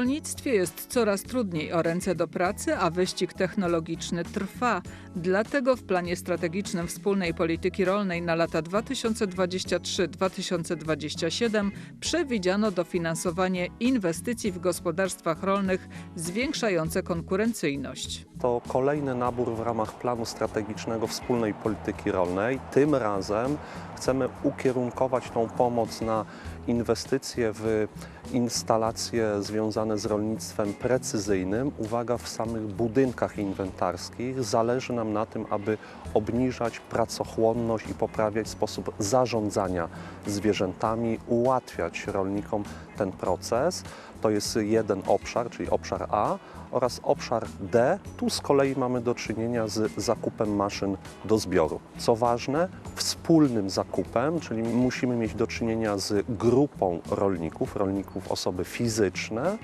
Rolnictwie jest coraz trudniej o ręce do pracy, a wyścig technologiczny trwa. Dlatego w planie strategicznym wspólnej polityki rolnej na lata 2023-2027 przewidziano dofinansowanie inwestycji w gospodarstwach rolnych zwiększające konkurencyjność. To kolejny nabór w ramach planu strategicznego wspólnej polityki rolnej. Tym razem chcemy ukierunkować tą pomoc na inwestycje w instalacje związane z rolnictwem precyzyjnym. Uwaga, w samych budynkach inwentarskich. Zależy nam na tym, aby obniżać pracochłonność i poprawiać sposób zarządzania zwierzętami, ułatwiać rolnikom ten proces. To jest jeden obszar, czyli obszar A oraz obszar D. Tu z kolei mamy do czynienia z zakupem maszyn do zbioru. Co ważne, wspólnym zakupem, czyli musimy mieć do czynienia z grupą rolników, rolników osoby fizyczne,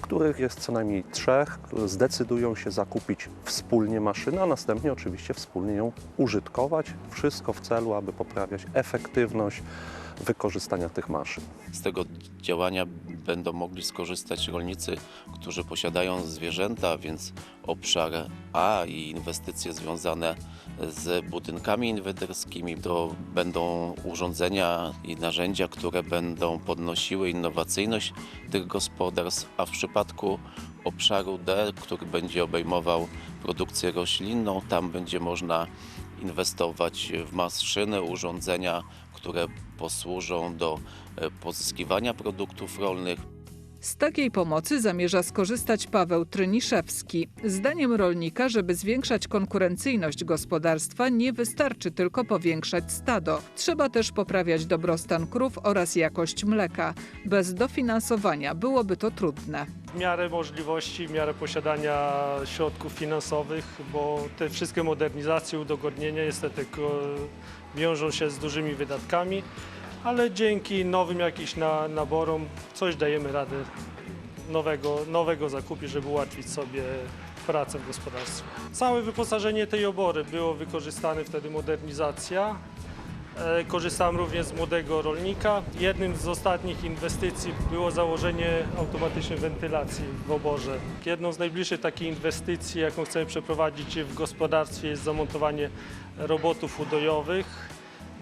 których jest co najmniej trzech, zdecydują się zakupić wspólnie maszynę, a następnie oczywiście wspólnie ją użytkować. Wszystko w celu, aby poprawiać efektywność wykorzystania tych maszyn. Z tego działania będą mogli skorzystać rolnicy, którzy posiadają zwierzęta, więc obszar A i inwestycje związane z budynkami inwesterskimi to będą urządzenia i narzędzia, które będą podnosiły innowacyjność tych gospodarstw, a w przypadku obszaru D, który będzie obejmował produkcję roślinną, tam będzie można inwestować w maszyny, urządzenia, które posłużą do e, pozyskiwania produktów rolnych, Z takiej pomocy zamierza skorzystać Paweł Tryniszewski. Zdaniem rolnika, żeby zwiększać konkurencyjność gospodarstwa, nie wystarczy tylko powiększać stado. Trzeba też poprawiać dobrostan krów oraz jakość mleka. Bez dofinansowania byłoby to trudne. w miarę możliwości, w miarę posiadania środków finansowych, bo te wszystkie modernizacje, udogodnienia niestety wiążą się z dużymi wydatkami, ale dzięki nowym jakimś na, naborom coś dajemy radę nowego, nowego zakupić, żeby ułatwić sobie pracę w gospodarstwie. Całe wyposażenie tej obory było wykorzystane wtedy modernizacja. E, Korzystałem również z młodego rolnika. Jednym z ostatnich inwestycji było założenie automatycznej wentylacji w oborze. Jedną z najbliższych takich inwestycji, jaką chcemy przeprowadzić w gospodarstwie jest zamontowanie robotów udojowych,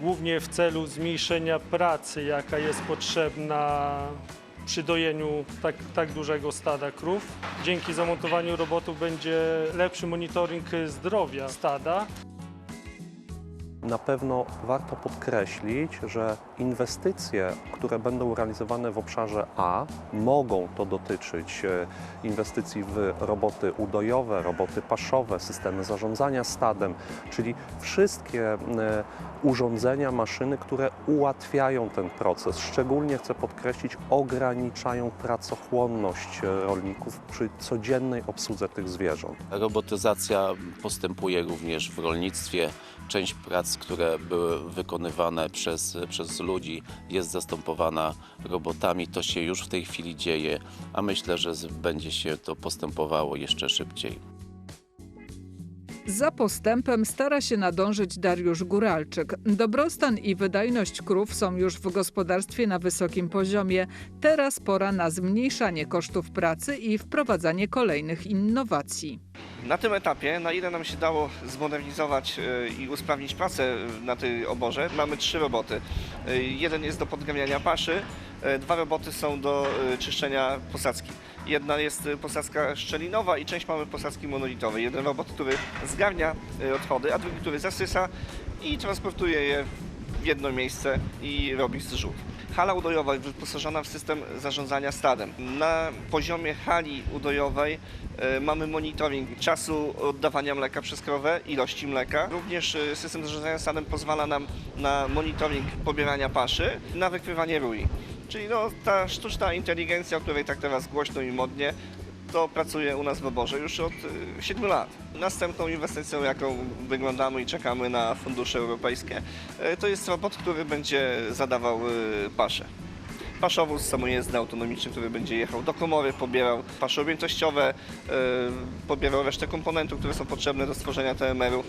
głównie w celu zmniejszenia pracy, jaka jest potrzebna przy dojeniu tak, tak dużego stada krów. Dzięki zamontowaniu robotów będzie lepszy monitoring zdrowia stada. Na pewno warto podkreślić, że inwestycje, które będą realizowane w obszarze A, mogą to dotyczyć e, inwestycji w roboty udojowe, roboty paszowe, systemy zarządzania stadem, czyli wszystkie e, urządzenia, maszyny, które ułatwiają ten proces. Szczególnie chcę podkreślić, ograniczają pracochłonność e, rolników przy codziennej obsłudze tych zwierząt. Robotyzacja postępuje również w rolnictwie. Część prac, które były wykonywane przez, przez ludzi, jest zastępowana robotami. To się już w tej chwili dzieje, a myślę, że będzie się to postępowało jeszcze szybciej. Za postępem stara się nadążyć Dariusz Góralczyk. Dobrostan i wydajność krów są już w gospodarstwie na wysokim poziomie. Teraz pora na zmniejszanie kosztów pracy i wprowadzanie kolejnych innowacji. Na tym etapie, na ile nam się dało zmodernizować e, i usprawnić pracę na tej oborze, mamy trzy roboty. E, Jeden jest do podgamiania paszy, e, dwa roboty są do e, czyszczenia posadzki. Jedna jest e, posadzka szczelinowa i część mamy posadzki monolitowej. Jeden robot, który zgarnia e, odchody, a drugi, który zasysa i transportuje je w jedno miejsce i robi zrzut. Hala udojowa jest wyposażona w system zarządzania stadem. Na poziomie hali udojowej e, mamy monitoring czasu oddawania mleka przez krowę, ilości mleka. Również system zarządzania stadem pozwala nam na monitoring pobierania paszy, na wykrywanie rui. Czyli no, ta sztuczna inteligencja, o której tak teraz głośno i modnie, to pracuje u nas w oborze już od 7 lat. Następną inwestycją, jaką wyglądamy i czekamy na fundusze europejskie, e, to jest robot, który będzie zadawał e, paszę. paszowóz samojezdny autonomiczny, który będzie jechał do komory, pobierał pasze objętościowe, pobierał resztę komponentów, które są potrzebne do stworzenia TMR-u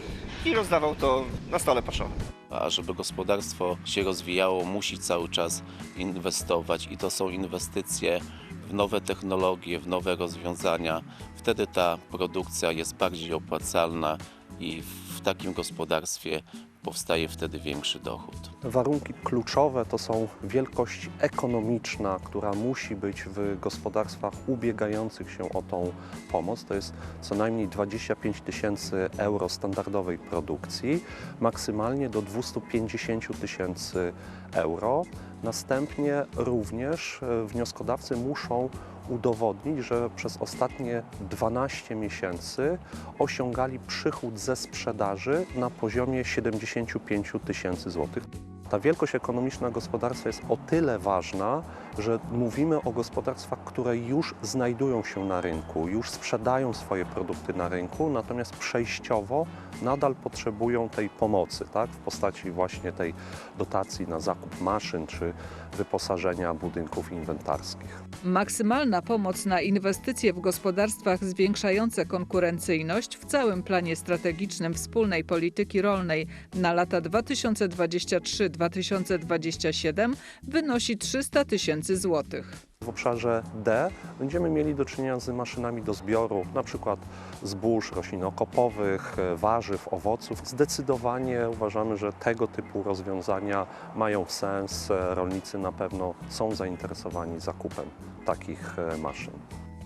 i rozdawał to na stole paszowym. A żeby gospodarstwo się rozwijało, musi cały czas inwestować i to są inwestycje w nowe technologie, w nowe rozwiązania. Wtedy ta produkcja jest bardziej opłacalna i w takim gospodarstwie powstaje wtedy większy dochód. Warunki kluczowe to są wielkość ekonomiczna, która musi być w gospodarstwach ubiegających się o tą pomoc. To jest co najmniej 25 tysięcy euro standardowej produkcji, maksymalnie do 250 tysięcy euro. Następnie również e, wnioskodawcy muszą udowodnić, że przez ostatnie 12 miesięcy osiągali przychód ze sprzedaży na poziomie 75 tysięcy złotych. Ta wielkość ekonomiczna gospodarstwa jest o tyle ważna, że mówimy o gospodarstwach, które już znajdują się na rynku, już sprzedają swoje produkty na rynku, natomiast przejściowo nadal potrzebują tej pomocy, tak? w postaci właśnie tej dotacji na zakup maszyn czy wyposażenia budynków inwentarskich. Maksymalna pomoc na inwestycje w gospodarstwach zwiększające konkurencyjność w całym planie strategicznym wspólnej polityki rolnej na lata 2023-2027 wynosi 300 tysięcy złotych. W obszarze D będziemy mieli do czynienia z maszynami do zbioru, na przykład zbóż, roślin okopowych, e, warzyw, owoców. Zdecydowanie uważamy, że tego typu rozwiązania mają sens. Rolnicy na pewno są zainteresowani zakupem takich maszyn.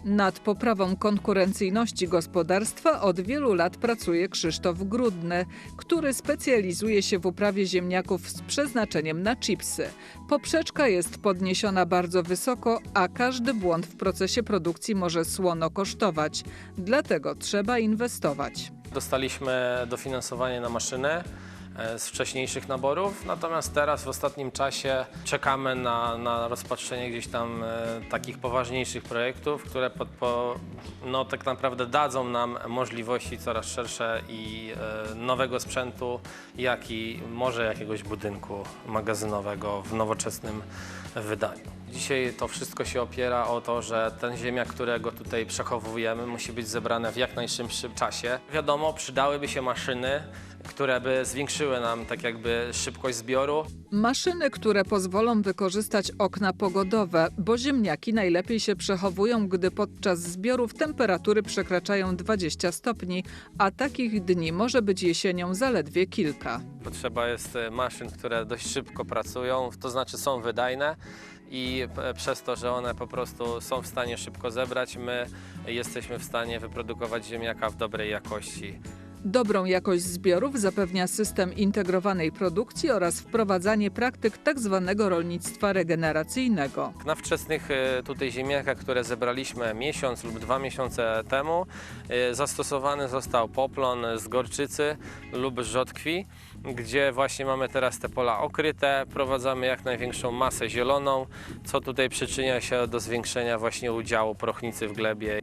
Nad poprawą konkurencyjności gospodarstwa od wielu lat pracuje Krzysztof Grudny, który specjalizuje się w uprawie ziemniaków z przeznaczeniem na chipsy. Poprzeczka jest podniesiona bardzo wysoko, a każdy błąd w procesie produkcji może słono kosztować. Dlatego trzeba inwestować. Dostaliśmy dofinansowanie na maszynę z wcześniejszych naborów, natomiast teraz w ostatnim czasie czekamy na, na rozpatrzenie gdzieś tam e, takich poważniejszych projektów, które pod, po, no, tak naprawdę dadzą nam możliwości coraz szersze i e, nowego sprzętu, jak i może jakiegoś budynku magazynowego w nowoczesnym wydaniu. Dzisiaj to wszystko się opiera o to, że ten ziemniak, którego tutaj przechowujemy, musi być zebrany w jak najszybszym czasie. Wiadomo, przydałyby się maszyny, które by zwiększyły nam tak jakby szybkość zbioru. Maszyny, które pozwolą wykorzystać okna pogodowe, bo ziemniaki najlepiej się przechowują, gdy podczas zbiorów temperatury przekraczają 20 stopni, a takich dni może być jesienią zaledwie kilka. Potrzeba jest e, maszyn, które dość szybko pracują, to znaczy są wydajne i e, przez to, że one po prostu są w stanie szybko zebrać, my jesteśmy w stanie wyprodukować ziemniaka w dobrej jakości. Dobrą jakość zbiorów zapewnia system integrowanej produkcji oraz wprowadzanie praktyk tzw. rolnictwa regeneracyjnego. Na wczesnych e, tutaj ziemniakach, które zebraliśmy miesiąc lub dwa miesiące temu, e, zastosowany został poplon z gorczycy lub rzodkwi, gdzie właśnie mamy teraz te pola okryte, prowadzamy jak największą masę zieloną, co tutaj przyczynia się do zwiększenia właśnie udziału prochnicy w glebie.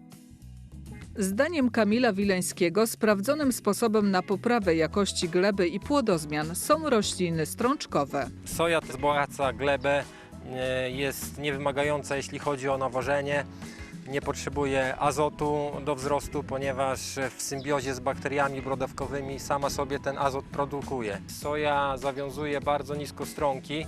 Zdaniem Kamila Wileńskiego sprawdzonym sposobem na poprawę jakości gleby i płodozmian są rośliny strączkowe. Soja wzbogaca glebę, jest niewymagająca jeśli chodzi o nawożenie. Nie potrzebuje azotu do wzrostu, ponieważ w symbiozie z bakteriami brodawkowymi sama sobie ten azot produkuje. Soja zawiązuje bardzo nisko stronki.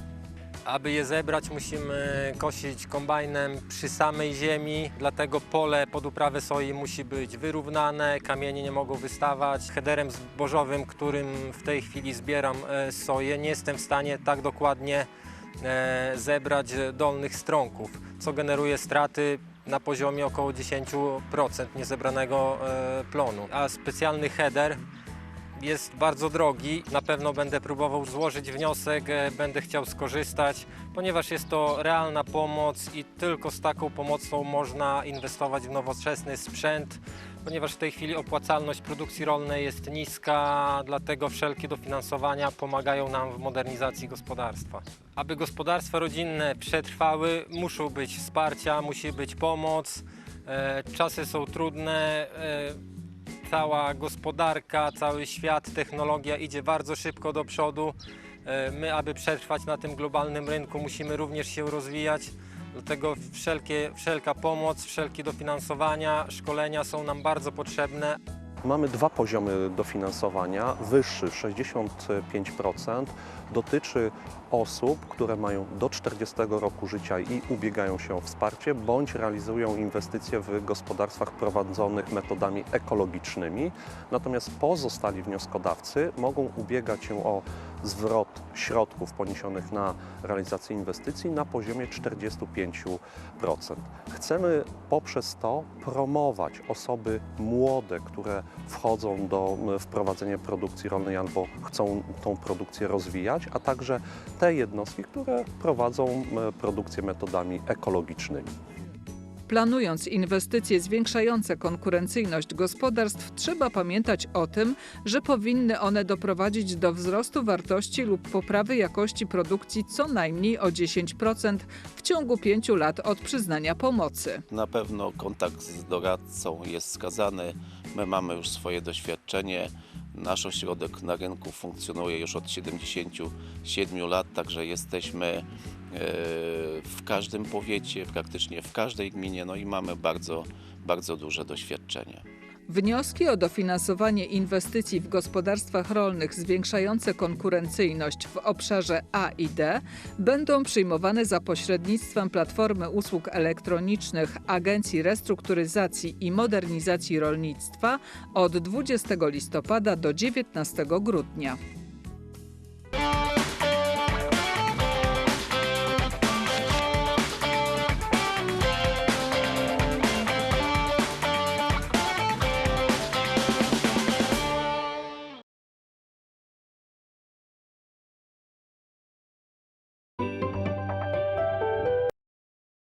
Aby je zebrać musimy kosić kombajnem przy samej ziemi, dlatego pole pod uprawę soi musi być wyrównane, kamienie nie mogą wystawać. Headerem zbożowym, którym w tej chwili zbieram e, soję, nie jestem w stanie tak dokładnie e, zebrać dolnych stronków, co generuje straty na poziomie około 10% niezebranego e, plonu. A specjalny header jest bardzo drogi. Na pewno będę próbował złożyć wniosek, e, będę chciał skorzystać, ponieważ jest to realna pomoc i tylko z taką pomocą można inwestować w nowoczesny sprzęt. Ponieważ w tej chwili opłacalność produkcji rolnej jest niska, dlatego wszelkie dofinansowania pomagają nam w modernizacji gospodarstwa. Aby gospodarstwa rodzinne przetrwały, muszą być wsparcia, musi być pomoc. E, Czasy są trudne. Cała gospodarka, cały świat, technologia idzie bardzo szybko do przodu. E, My, aby przetrwać na tym globalnym rynku, musimy również się rozwijać. Dlatego wszelkie, wszelka pomoc, wszelkie dofinansowania, szkolenia są nam bardzo potrzebne. Mamy dwa poziomy dofinansowania. Wyższy 65% dotyczy osób, które mają do 40 roku życia i ubiegają się o wsparcie, bądź realizują inwestycje w gospodarstwach prowadzonych metodami ekologicznymi. Natomiast pozostali wnioskodawcy mogą ubiegać się o zwrot środków poniesionych na realizację inwestycji na poziomie 45%. Chcemy poprzez to promować osoby młode, które wchodzą do wprowadzenia produkcji rolnej albo chcą tą produkcję rozwijać, a także te jednostki, które prowadzą m, produkcję metodami ekologicznymi. Planując inwestycje zwiększające konkurencyjność gospodarstw, trzeba pamiętać o tym, że powinny one doprowadzić do wzrostu wartości lub poprawy jakości produkcji co najmniej o 10% w ciągu 5 lat od przyznania pomocy. Na pewno kontakt z doradcą jest wskazany. My mamy już swoje doświadczenie. Nasz ośrodek na rynku funkcjonuje już od 77 lat, także jesteśmy e, w każdym powiecie, praktycznie w każdej gminie, no i mamy bardzo, bardzo duże doświadczenie. Wnioski o dofinansowanie inwestycji w gospodarstwach rolnych zwiększające konkurencyjność w obszarze A i D będą przyjmowane za pośrednictwem Platformy Usług Elektronicznych Agencji Restrukturyzacji i Modernizacji Rolnictwa od 20 listopada do 19 grudnia.